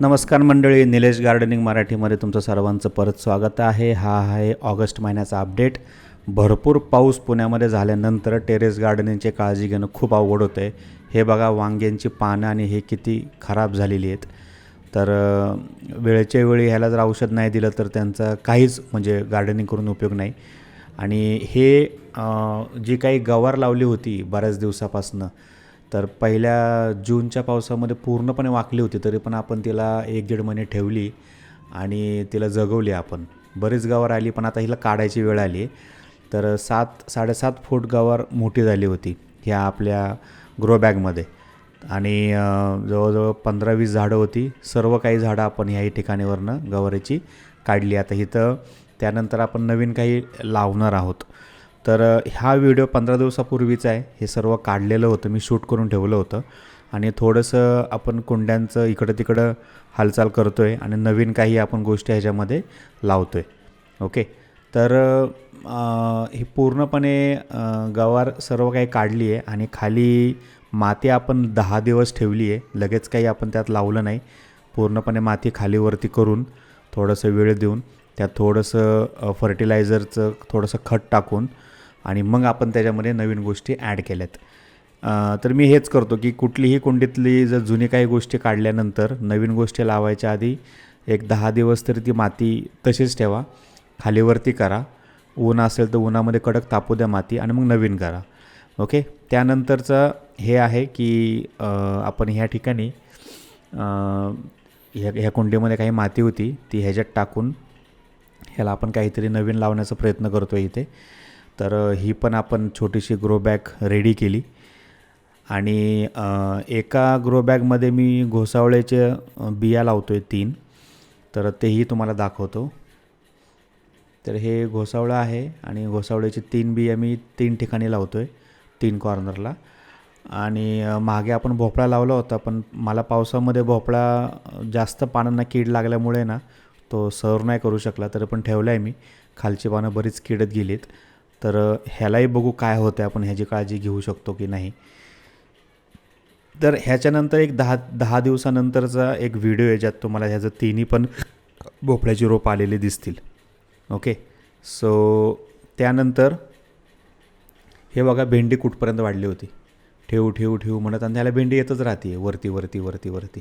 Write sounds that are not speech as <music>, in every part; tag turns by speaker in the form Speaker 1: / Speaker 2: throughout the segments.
Speaker 1: नमस्कार मंडळी निलेश गार्डनिंग मराठीमध्ये तुमचं सर्वांचं परत स्वागत आहे. हा आहे ऑगस्ट महिन्याचा अपडेट. भरपूर पाऊस पुण्यामध्ये झाल्यानंतर टेरेस गार्डनिंगची काळजी घेणं खूप अवघड होतं आहे हे बघा वांग्यांची पानं आणि हे किती खराब झालेली आहेत. तर वेळेच्या वेळच्या वेळी ह्याला जर औषध नाही दिलं तर त्यांचा काहीच म्हणजे गार्डनिंग करून उपयोग नाही. आणि हे जी काही गवार लावली होती बऱ्याच दिवसापासनं तर पहिल्या जूनच्या पावसामध्ये पूर्णपणे वाकली होती तरी पण आपण तिला एक दीड महिने ठेवली आणि तिला जगवली आपण. बरीच गवार आली पण आता हिला काढायची वेळ आली. तर सात साडेसात फूट गवार मोठी झाली होती ह्या आपल्या ग्रो बॅगमध्ये आणि जवळजवळ पंधरा वीस झाडं होती. सर्व काही झाडं आपण ह्याही ठिकाणीवरनं गवारीची काढली. आता इथं त्यानंतर आपण नवीन काही लावणार आहोत. तर हा व्हिडिओ पंधरा दिवसापूर्वीचा आहे. हे सर्व काढलेलं होतं. मी शूट करून ठेवलं होतं. आणि थोडंसं आपण कुंड्यांचं इकडं तिकडं हालचाल करतो आहे आणि नवीन काही आपण गोष्टी ह्याच्यामध्ये लावतो आहे ओके? तर ही पूर्णपणे गवार सर्व काही काढली आहे आणि खाली माती आपण दहा दिवस ठेवली आहे. लगेच काही आपण त्यात लावलं नाही. पूर्णपणे माती खालीवरती करून थोडंसं वेळ देऊन त्यात थोडंसं फर्टिलायझरचं थोडंसं खत टाकून आणि मग आपण त्याच्यामध्ये नवीन गोष्टी ॲड केल्यात. तर मी हेच करतो की कुठलीही कुंडीतली जर जुनी काही गोष्टी काढल्यानंतर नवीन गोष्टी लावायच्या आधी एक दहा दिवस तरी ती माती तशीच ठेवा. खालीवरती करा. ऊन असेल तर उन्हामध्ये कडक तापू द्या माती आणि मग नवीन करा. ओके? त्यानंतरचं हे आहे की आपण ह्या ठिकाणी ह्या ह्या कुंडीमध्ये काही माती होती ती ह्याच्यात टाकून ह्याला आपण काहीतरी नवीन लावण्याचा प्रयत्न करतो आहे इथे. तर ही पण आपण छोटीशी ग्रो बॅग रेडी केली. आणि एका ग्रो बॅगमध्ये मी घोसावळ्याचे बिया लावतो आहे तीन. तर तेही तुम्हाला दाखवतो. तर हे घोसावळं आहे आणि घोसावळ्याचे तीन बिया मी तीन ठिकाणी लावतो आहे तीन कॉर्नरला आणि मागे आपण भोपळा लावला होता पण मला पावसामध्ये भोपळा जास्त पानांना कीड लागल्यामुळे ना तो सर नाही करू शकला तरी पण ठेवला आहे मी. खालची पानं बरीच किडत गेलीत. तर ह्यालाही बघू काय होतं आपण ह्याची काळजी घेऊ शकतो की नाही. तर ह्याच्यानंतर एक दहा दहा दिवसानंतरचा एक व्हिडिओ आहे ज्यात तुम्हाला ह्याचं तिन्ही पण भोपळ्याची रोप आलेली दिसतील. ओके? सो त्यानंतर हे बघा भेंडी कुठपर्यंत वाढली होती? ठेवू ठेवू ठेवू म्हणत आणि त्याला भेंडी येतच राहते वरती वरती वरती वरती.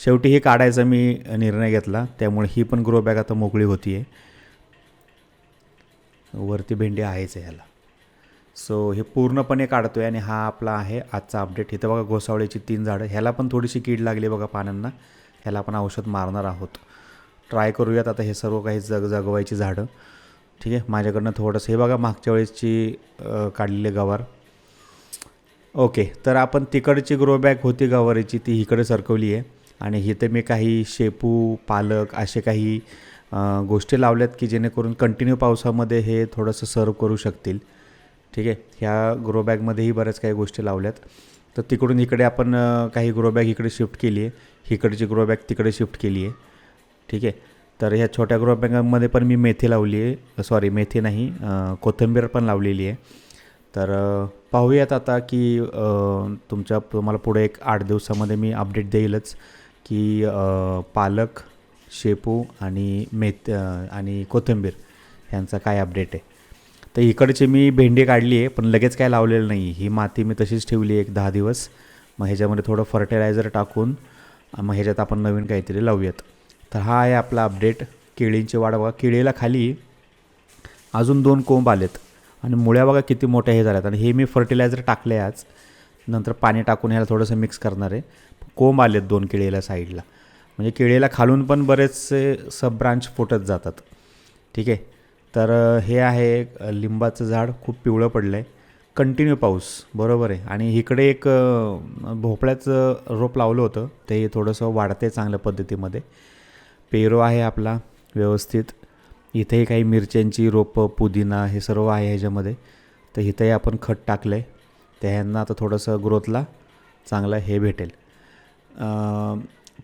Speaker 1: शेवटी हे काढायचा मी निर्णय घेतला त्यामुळे ही पण ग्रो बॅग आता मोकळी होती आहे वरती भेंडी आहेच आहे ह्याला सो हे पूर्णपणे काढतो आहे आणि हा आपला आहे आजचा अपडेट इथं बघा घोसावळ्याची तीन झाडं. ह्याला पण थोडीशी कीड लागली बघा पानांना. ह्याला आपण औषध मारणार आहोत. ट्राय करूयात आता हे सर्व काही जग जगवायची झाडं. ठीक आहे? माझ्याकडनं थोडंसं हे बघा मागच्या वेळेसची काढलेले गवार. ओके तर आपण तिकडची ग्रो बॅग होती गवारीची ती इकडे सरकवली आहे. आणि इथे मी काही शेपू पालक असे काही गोष्टी लावल्यात की जेणेकरून कंटिन्यू पावसामध्ये हे थोडंसं सर्व करू शकतील. ठीक आहे? ह्या ग्रो बॅगमध्येही बऱ्याच काही गोष्टी लावल्यात. तर तिकडून इकडे आपण काही ग्रो बॅग इकडे शिफ्ट केली आहे इकडची ग्रो बॅग तिकडे शिफ्ट केली आहे ठीक आहे? तर ह्या छोट्या ग्रो बॅगांमध्ये पण मी मेथी लावली आहे सॉरी मेथी नाही कोथिंबीर पण लावलेली आहे तर पाहूयात आता की तुमच्या तुम्हाला पुढे एक आठ दिवसामध्ये मी अपडेट देईलच की पालक शेपू आणि मेथ आणि कोथिंबीर ह्यांचा काय अपडेट आहे? तर इकडची मी भेंडी काढली आहे पण लगेच काय लावलेलं नाही. ही माती मी तशीच ठेवली एक दहा दिवस. मग ह्याच्यामध्ये थोडं फर्टिलायझर टाकून मग ह्याच्यात आपण नवीन काहीतरी लावूयात. तर हा आहे आपला अपडेट केळींची वाढ बघा. केळीला खाली अजून दोन कोंब आलेत. आणि मुळ्या बघा किती मोठ्या हे झाल्यात. आणि हे मी फर्टिलायझर टाकले आज. नंतर पाणी टाकून ह्याला थोडंसं मिक्स करणार आहे. कोंब आलेत दोन केळीला साईडला म्हणजे केळीला खालून पण बरेचसे सब ब्रांच फुटत जातात. ठीक आहे? तर हे आहे लिंबाचं झाड. खूप पिवळं पडलं आहे कंटिन्यू पाऊस. बरोबर आहे. आणि इकडे एक भोपळ्याचं रोप लावलं होतं. ते थोडंसं वाढते चांगल्या पद्धतीमध्ये. पेरो आहे आपला व्यवस्थित. इथेही काही मिरच्यांची रोपं पुदिना हे सर्व आहे ह्याच्यामध्ये. तर इथंही आपण खत टाकलं आहे तर ह्यांना आता थोडंसं ग्रोथला चांगलं हे भेटेल.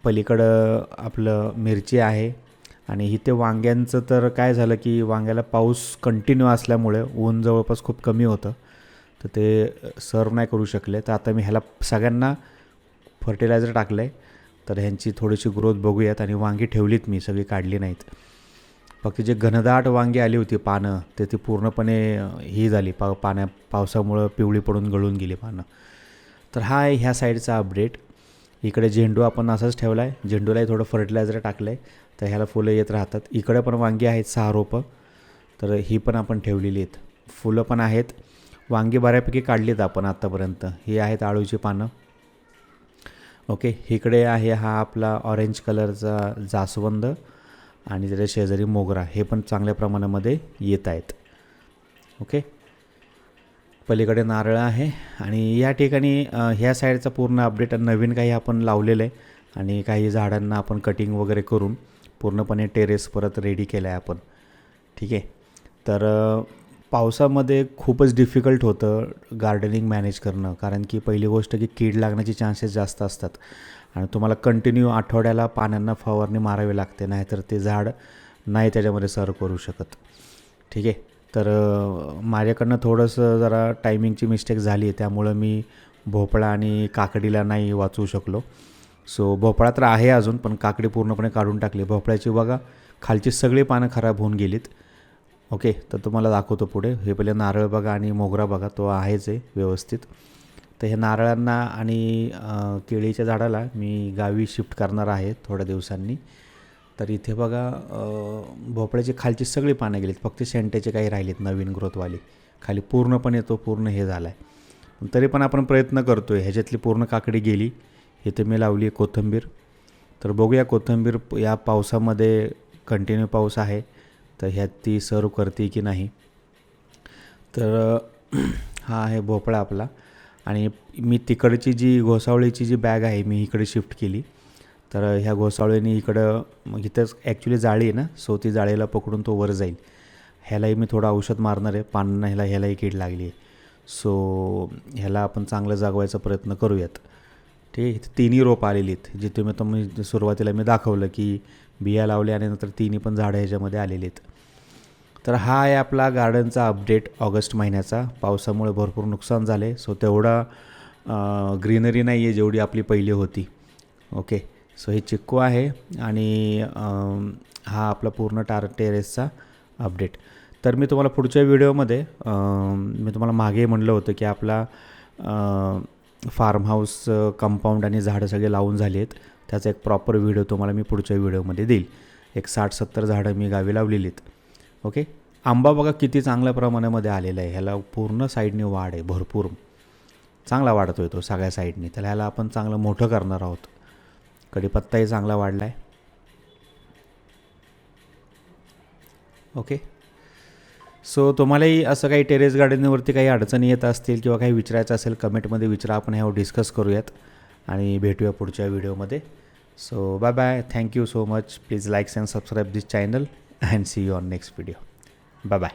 Speaker 1: पलीकडं आपलं मिरची आहे आणि इथे वांग्यांचं तर काय झालं की वांग्याला पाऊस कंटिन्यू असल्यामुळे ऊन जवळपास खूप कमी होतं. तर ते सर्व नाही करू शकले. तर आता मी ह्याला सगळ्यांना फर्टिलायझर टाकलं आहे तर ह्यांची थोडीशी ग्रोथ बघूयात आणि वांगी ठेवलीत मी सगळी काढली नाहीत. फक्त जे घनदाट वांगी आली होती पानं ते ती पूर्णपणे ही झाली. पा पाण्या पावसामुळं पिवळी पडून गळून गेली पानं. तर हा आहे ह्या साईडचा अपडेट इकडे झेंडू आपण असाच ठेवला आहे झेंडूलाही थोडं फर्टिलायझर टाकलं आहे तर ह्याला फुलं येत राहतात. इकडे पण वांगी आहेत सहा रोपं. तर ही पण आपण ठेवलेली आहेत. फुलं पण आहेत. वांगी बऱ्यापैकी काढली आहेत आपण आत्तापर्यंत ही आहेत आळूची पानं. ओके इकडे आहे हा आपला ऑरेंज कलरचा जास्वंद आणि त्याच्या शेजारी मोगरा. हे पण चांगल्या प्रमाणामध्ये येत आहेत. ओके? पलीकडे नारळ आहे आणि या ठिकाणी ह्या साईडचा पूर्ण अपडेट नवीन काही आपण लावलेलं आहे आणि काही झाडांना आपण कटिंग वगैरे करून पूर्णपणे टेरेस परत रेडी केलं आहे आपण. ठीक आहे? तर पावसामध्ये खूपच डिफिकल्ट होतं गार्डनिंग मॅनेज करणं. कारण की पहिली गोष्ट की कीड लागण्याचे चान्सेस जास्त असतात. आणि तुम्हाला कंटिन्यू आठवड्याला पाण्यांना फवारणी मारावी लागते नाहीतर ते झाड नाही त्याच्यामध्ये सर करू शकत. ठीक आहे? तर माझ्याकडनं थोडंसं जरा टायमिंगची मिस्टेक झाली त्यामुळं मी भोपळा आणि काकडीला नाही वाचवू शकलो. सो भोपळा तर आहे अजून पण काकडी पूर्णपणे काढून टाकली. भोपळ्याची बघा खालची सगळी पानं खराब होऊन गेलीत. ओके तर तुम्हाला दाखवतो पुढे. हे पहिले नारळ बघा आणि मोगरा बघा तो आहेच आहे व्यवस्थित. तर हे नारळांना आणि केळीच्या झाडाला मी गावी शिफ्ट करणार आहे थोड्या दिवसांनी. तर इथे बघा भोपळ्याची खालची सगळी पानं गेलीत. फक्त शेंट्याचे काही राहिलेत नवीन ग्रोथवाले. खाली पूर्णपणे तो पूर्ण हे झाला आहे तरी पण आपण प्रयत्न करतो आहे ह्याच्यातली पूर्ण काकडी गेली. इथे मी लावली आहे कोथिंबीर. तर बघूया कोथिंबीर या पावसामध्ये कंटिन्यू पाऊस आहे. तर ह्यात ती सर्व करते की नाही. तर <clears throat> हा आहे भोपळा आपला. आणि मी तिकडची जी घोसावळीची जी बॅग आहे मी इकडे शिफ्ट केली. तर ह्या घोसाळ्यांनी इकडं मग इथंच ॲक्च्युली जाळी आहे ना सो ती जाळीला पकडून तो वर जाईल. ह्यालाही मी थोडं औषध मारणार आहे पानांना ह्याला ह्यालाही कीड लागली आहे. सो ह्याला आपण चांगलं जागवायचा प्रयत्न करूयात. ठीक आहे तिन्ही रोपं आलेली आहेत जिथे मी तुम्ही सुरुवातीला मी दाखवलं की बिया लावल्या आणि नंतर तिन्ही पण झाडं ह्याच्यामध्ये आलेली आहेत. तर हा आहे आपला गार्डनचा अपडेट ऑगस्ट महिन्याचा. पावसामुळे भरपूर नुकसान झाले सो तेवढा ग्रीनरी नाही आहे जेवढी आपली पहिली होती. ओके सो हे चिक्कू आहे आणि हा आपला पूर्ण टार टेरेसचा अपडेट. तर मी तुम्हाला पुढच्या व्हिडिओमध्ये मी तुम्हाला मागे म्हणलं होतं की आपला फार्म हाऊस कंपाऊंड आणि झाडं सगळे लावून झाली आहेत. त्याचा एक प्रॉपर व्हिडिओ तुम्हाला मी पुढच्या व्हिडिओमध्ये देईल. एक साठ सत्तर झाडं मी गावी लावलेली आहेत. ओके? आंबा बघा किती चांगल्या प्रमाणामध्ये आलेला आहे. ह्याला पूर्ण साईडने वाढ आहे भरपूर. चांगला वाढतो आहे तो सगळ्या साईडने. त्याला ह्याला आपण चांगलं मोठं करणार आहोत. कढीपत्ताही चांगला वाढला आहे ओके सो तुम्हालाही असं काही टेरेस गार्डनवरती काही अडचणी येत असतील किंवा काही विचारायचं असेल कमेंटमध्ये विचारा. आपण ह्यावर डिस्कस करूयात आणि भेटूया पुढच्या व्हिडिओमध्ये so bye bye thank you so much please likes and subscribe this channel and see you on next video bye bye